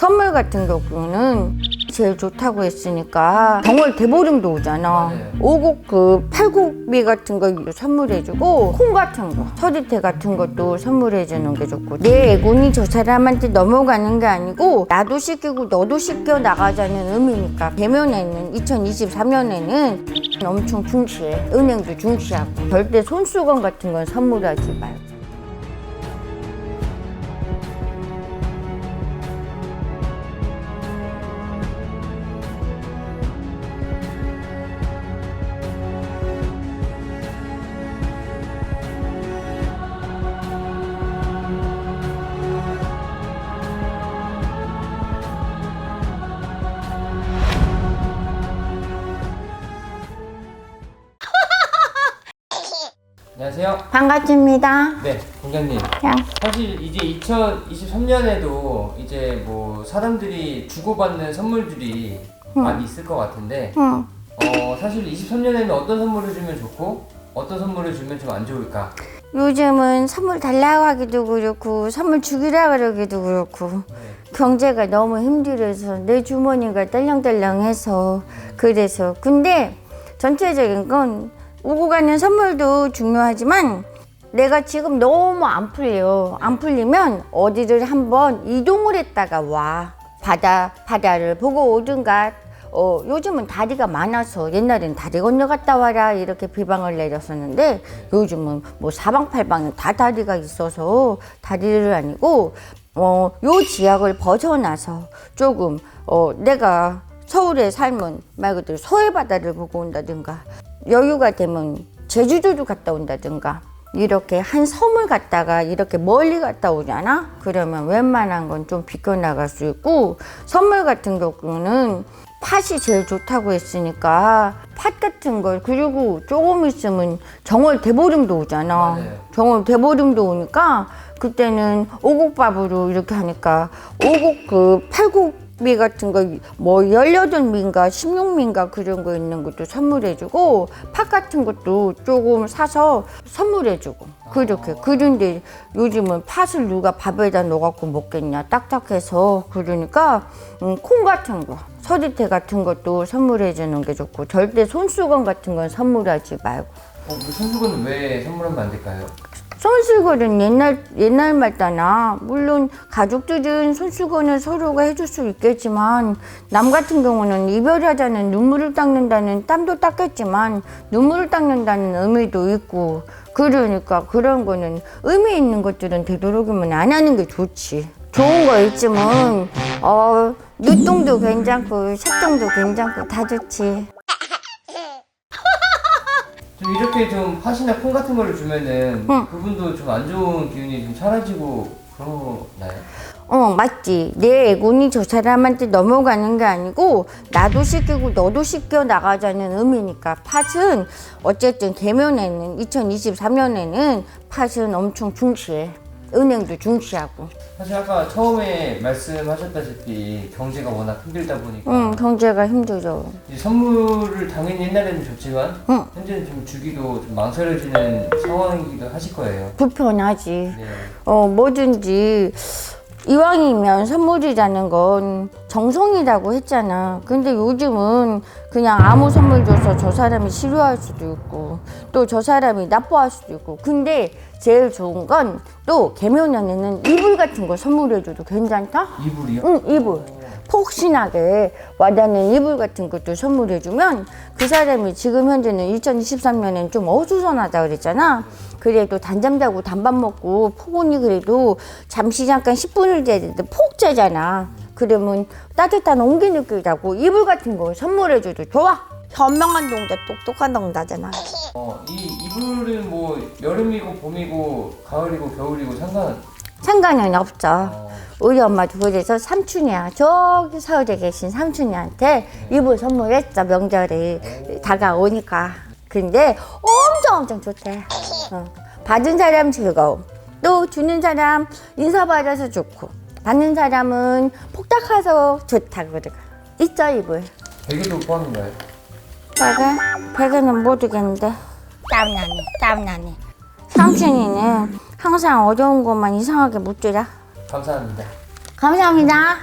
선물 같은 경우는 제일 좋다고 했으니까 정월 대보름도 오잖아. 오곡 그 팔곡비 같은 거 선물해주고 콩 같은 거 서리태 같은 것도 선물해주는 게 좋고. 내 애군이 저 사람한테 넘어가는 게 아니고 나도 시키고 너도 시켜 나가자는 의미니까. 배면에는 2023년에는 엄청 중시해. 은행도 중시하고. 절대 손수건 같은 건 선물하지 말고. 안녕하세요. 반갑습니다. 네, 공장님. 야. 사실 이제 2023년에도 이제 뭐 사람들이 주고받는 선물들이 많이 있을 것 같은데, 응. 어, 사실 23년에는 어떤 선물을 주면 좋고, 어떤 선물을 주면 좀 안 좋을까? 요즘은 선물 달라고 하기도 그렇고 선물 주기라 그러기도 그렇고 네. 경제가 너무 힘들어서 내 주머니가 딸랑딸랑해서 그래서 근데 전체적인 건 오고 가는 선물도 중요하지만 내가 지금 너무 안 풀려. 안 풀리면 어디를 한번 이동을 했다가 와. 바다 바다를 보고 오든가. 어, 요즘은 다리가 많아서 옛날엔 다리 건너갔다 와라 이렇게 비방을 내렸었는데 요즘은 뭐 사방팔방에 다 다리가 있어서 다리를 아니고 어, 요 지역을 벗어나서 조금 어, 내가 서울에 살면 말 그대로 서해 바다를 보고 온다든가 여유가 되면 제주도도 갔다 온다든가 이렇게 한 섬을 갔다가 이렇게 멀리 갔다 오잖아? 그러면 웬만한 건 좀 비껴나갈 수 있고 선물 같은 경우는 팥이 제일 좋다고 했으니까 팥 같은 걸 그리고 조금 있으면 정월 대보름도 오잖아. 맞아요. 정월 대보름도 오니까 그때는 오곡밥으로 이렇게 하니까 오곡 그 팔곡 비 같은 거 뭐 18미인가 16미인가 그런 거 있는 것도 선물해주고 팥 같은 것도 조금 사서 선물해주고. 그렇게. 그런데 요즘은 팥을 누가 밥에다 넣어갖고 먹겠냐 딱딱해서 그러니까 음, 콩 같은 거 서리태 같은 것도 선물해주는 게 좋고 절대 손수건 같은 건 선물하지 말고. 어, 뭐 손수건은 왜 선물하면 안 될까요? 손수건은 옛날 옛날 말다나 물론 가족들은 손수건을 서로가 해줄 수 있겠지만 남 같은 경우는 이별하자는 눈물을 닦는다는 땀도 닦겠지만 눈물을 닦는다는 의미도 있고 그러니까 그런 거는 의미 있는 것들은 되도록이면 안 하는 게 좋지. 좋은 거 있지만 어 눈동도 괜찮고 색동도 괜찮고 다 좋지. 좀 이렇게 좀 팥이나 콩 같은 거를 주면은 응. 그분도 좀 안 좋은 기운이 좀 사라지고 그러나요? 어, 맞지. 내 애군이 저 사람한테 넘어가는 게 아니고 나도 시키고 너도 시켜 나가자는 의미니까 팥은 어쨌든 개면에는 2023년에는 팥은 엄청 중시해. 은행도 중시하고. 사실 아까 처음에 말씀하셨다시피 경제가 워낙 힘들다 보니까 응, 경제가 힘들죠. 이제 선물을 당연히 옛날에는 줬지만 응. 현재는 좀 주기도 좀 망설여지는 상황이기도 하실 거예요. 불편하지. 네. 어, 뭐든지 이왕이면 선물이라는 건 정성이라고 했잖아. 근데 요즘은 그냥 아무 선물 줘서 저 사람이 싫어할 수도 있고 또 저 사람이 나빠할 수도 있고. 근데 제일 좋은 건 또 개면연에는 이불 같은 거 선물해줘도 괜찮다? 이불이요? 응, 이불. 폭신하게 와닿는 이불 같은 것도 선물해주면 그 사람이 지금 현재는 2023년엔 좀 어수선하다 그랬잖아. 그래도 단잠 자고 단밥 먹고 폭언이 그래도 잠시 잠깐 10분을 자는데 폭 자잖아. 그러면 따뜻한 온기 느끼라고 이불 같은 거 선물해줘도 좋아. 현명한 동자 똑똑한 동자잖아. 어, 이 이불은 뭐 여름이고 봄이고 가을이고 겨울이고 상관 상관은 없죠. 어, 우리 엄마도 그래서 삼촌이야. 저기 서울에 계신 삼촌이한테 이불 선물했어, 명절이 다가오니까. 근데 엄청 엄청 좋대. 어. 받은 사람 즐거움. 또 주는 사람 인사받아서 좋고. 받는 사람은 폭닥해서 좋다, 그러고. 있죠, 이불. 베개도 포함인가요? 베개? 베개는 모르겠는데. 땀나네, 땀나네. 삼촌이는 항상 어려운 것만 이상하게 못 주라. 감사합니다. 감사합니다.